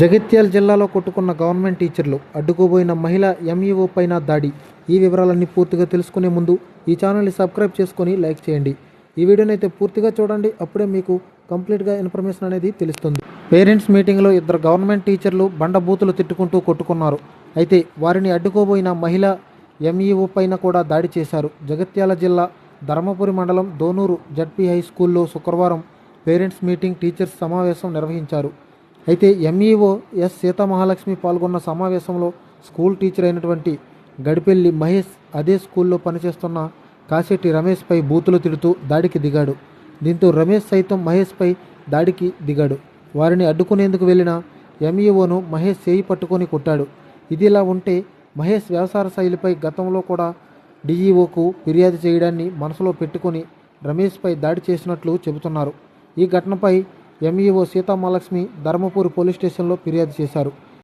జగిత్యాల జిల్లాలో కొట్టుకున్న గవర్నమెంట్ టీచర్లు అడ్డుకోబోయిన మహిళ ఎంఈఓ పైన దాడి. ఈ వివరాలన్నీ పూర్తిగా తెలుసుకునే ముందు ఈ ఛానల్ని సబ్స్క్రైబ్ చేసుకొని లైక్ చేయండి. ఈ వీడియోని అయితే పూర్తిగా చూడండి. అప్పుడే మీకు కంప్లీట్గా ఇన్ఫర్మేషన్ అనేది తెలుస్తుంది. పేరెంట్స్ మీటింగ్లో ఇద్దరు గవర్నమెంట్ టీచర్లు బండబూతులు తిట్టుకుంటూ కొట్టుకున్నారు. అయితే వారిని అడ్డుకోబోయిన మహిళ ఎంఈఓ పైన కూడా దాడి చేశారు. జగిత్యాల జిల్లా ధర్మపురి మండలం దోనూరు జడ్పీ హై స్కూల్లో శుక్రవారం పేరెంట్స్ మీటింగ్ టీచర్స్ సమావేశం నిర్వహించారు. అయితే ఎంఈఓ ఎస్ సీతామహాలక్ష్మి పాల్గొన్న సమావేశంలో స్కూల్ టీచర్ అయినటువంటి గడిపెల్లి మహేష్ అదే స్కూల్లో పనిచేస్తున్న కాశెట్టి రమేష్పై బూతులు తిడుతూ దాడికి దిగాడు. దీంతో రమేష్ సైతం మహేష్పై దాడికి దిగాడు. వారిని అడ్డుకునేందుకు వెళ్ళిన ఎంఈఓను మహేష్ చేయి పట్టుకొని కొట్టాడు. ఇదిలా ఉంటే మహేష్ వ్యవసాయ శైలిపై గతంలో కూడా డీఈఓకు ఫిర్యాదు చేయడాన్ని మనసులో పెట్టుకొని రమేష్పై దాడి చేసినట్లు చెబుతున్నారు. ఈ ఘటనపై ఎంఈఓ సీతామాలక్ష్మి ధర్మపూర్ పోలీస్ స్టేషన్లో ఫిర్యాదు చేశారు.